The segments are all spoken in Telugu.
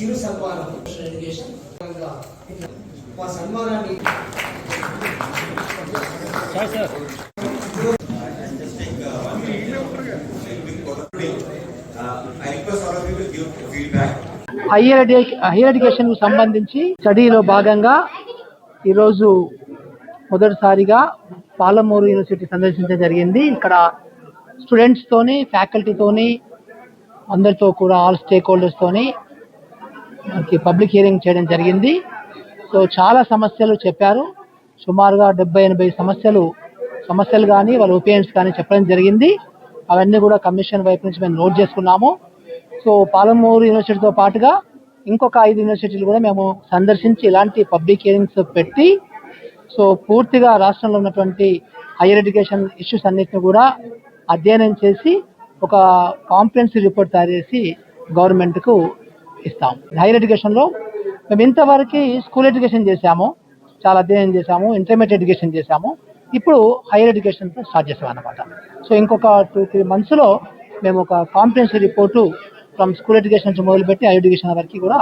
చిరు సన్మానం ఎడ్యుకేషన్ మా సన్మానాన్ని హయ్యర్ హయ్యర్ ఎడ్యుకేషన్ సంబంధించి స్టడీలో భాగంగా ఈరోజు మొదటిసారిగా పాలమూరు యూనివర్సిటీ సందర్శించడం జరిగింది. ఇక్కడ స్టూడెంట్స్తోని ఫ్యాకల్టీతోని అందరితో కూడా ఆల్ స్టేక్ హోల్డర్స్తోని మనకి పబ్లిక్ హియరింగ్ చేయడం జరిగింది. సో చాలా సమస్యలు చెప్పారు. సుమారుగా డెబ్బై ఎనభై సమస్యలు సమస్యలు కానీ వాళ్ళ ఒపీనియన్స్ కానీ చెప్పడం జరిగింది. అవన్నీ కూడా కమిషన్ వైపు నుంచి మేము నోట్ చేసుకున్నాము. సో పాలమూరు యూనివర్సిటీతో పాటుగా ఇంకొక ఐదు యూనివర్సిటీలు కూడా మేము సందర్శించి ఇలాంటి పబ్లిక్ హియరింగ్స్ పెట్టి సో పూర్తిగా రాష్ట్రంలో ఉన్నటువంటి హైయర్ ఎడ్యుకేషన్ ఇష్యూస్ అన్నిటిని కూడా అధ్యయనం చేసి ఒక కాంప్రహెన్సివ్ రిపోర్ట్ తయారు చేసి గవర్నమెంట్కు ఇస్తాం. హైయర్ ఎడ్యుకేషన్లో మేము ఇంతవరకు స్కూల్ ఎడ్యుకేషన్ చేశాము. చాలా అధ్యయనం చేశాము. ఇంటర్మీడియట్ ఎడ్యుకేషన్ చేశాము. ఇప్పుడు హైయర్ ఎడ్యుకేషన్తో స్టార్ట్ చేసాం అనమాట సో ఇంకొక టూ త్రీ మంత్స్లో మేము ఒక competency report from school education నుంచి మొదలుపెట్టి హైయర్ ఎడ్యుకేషన్ వరకు కూడా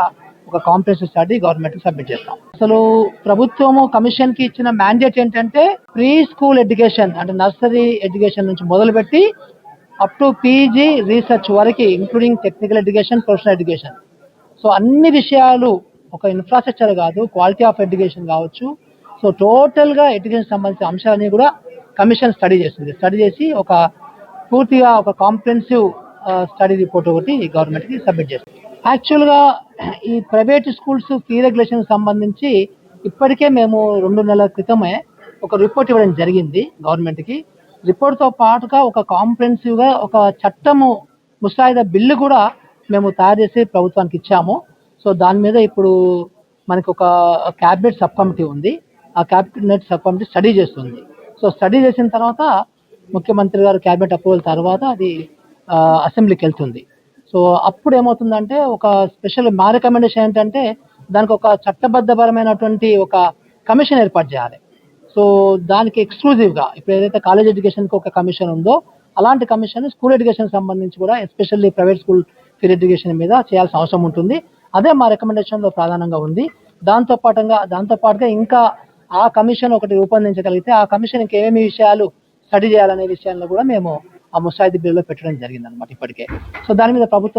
ఒక కాంపిటెన్సీ స్టడీ గవర్నమెంట్కి సబ్మిట్ చేస్తాం. అసలు ప్రభుత్వము కమిషన్కి ఇచ్చిన మ్యాండేట్ ఏంటంటే ప్రీ స్కూల్ ఎడ్యుకేషన్ అంటే నర్సరీ ఎడ్యుకేషన్ నుంచి మొదలుపెట్టి అప్ టు పీజీ రీసెర్చ్ వరకు including technical education professional education so అన్ని విషయాలు ఒక ఇన్ఫ్రాస్ట్రక్చర్ కాదు క్వాలిటీ ఆఫ్ ఎడ్యుకేషన్ కావచ్చు. సో టోటల్గా ఎడ్యుకేషన్ సంబంధించిన అంశాలన్నీ కూడా కమిషన్ స్టడీ చేస్తుంది. స్టడీ చేసి ఒక పూర్తిగా ఒక కాంప్రిహెన్సివ్ స్టడీ రిపోర్ట్ ఒకటి గవర్నమెంట్కి సబ్మిట్ చేస్తుంది. యాక్చువల్గా ఈ ప్రైవేట్ స్కూల్స్ ఫీ రెగ్యులేషన్ సంబంధించి ఇప్పటికే మేము రెండు నెలల క్రితమే ఒక రిపోర్ట్ ఇవ్వడం జరిగింది గవర్నమెంట్కి రిపోర్ట్తో పాటుగా ఒక కాంప్రిహెన్సివ్గా ఒక చట్టము ముసాయిదా బిల్లు కూడా మేము తయారు చేసి ప్రభుత్వానికి ఇచ్చాము. సో దాని మీద ఇప్పుడు మనకు ఒక క్యాబినెట్ సబ్ కమిటీ ఉంది. ఆ క్యాబినెట్ సబ్ కమిటీ స్టడీ చేస్తుంది. సో స్టడీ చేసిన తర్వాత ముఖ్యమంత్రి గారు క్యాబినెట్ అప్రూవల్ తర్వాత అది అసెంబ్లీకి వెళ్తుంది. సో అప్పుడు ఏమవుతుందంటే ఒక స్పెషల్ మా రికమెండేషన్ ఏంటంటే దానికి ఒక చట్టబద్ధపరమైనటువంటి ఒక కమిషన్ ఏర్పాటు చేయాలి. సో దానికి ఎక్స్క్లూజివ్గా ఇప్పుడు ఏదైతే కాలేజ్ ఎడ్యుకేషన్కి ఒక కమిషన్ ఉందో అలాంటి కమిషన్ స్కూల్ ఎడ్యుకేషన్ సంబంధించి కూడా ఎస్పెషల్లీ ప్రైవేట్ స్కూల్ ఫీర్ ఎడ్యుకేషన్ మీద చేయాల్సిన అవసరం ఉంటుంది. అదే మా రికమెండేషన్లో ప్రధానంగా ఉంది. దాంతో పాటుగా దాంతో పాటుగా ఇంకా ఆ కమిషన్ ఒకటి రూపొందించగలిగితే ఆ కమిషన్ ఇంకేమేమి విషయాలు స్టడీ చేయాలనే విషయాల్లో కూడా మేము ఆ ముసాయిదీ బిల్లులో పెట్టడం జరిగింది అనమాట ఇప్పటికే. సో దాని మీద ప్రభుత్వం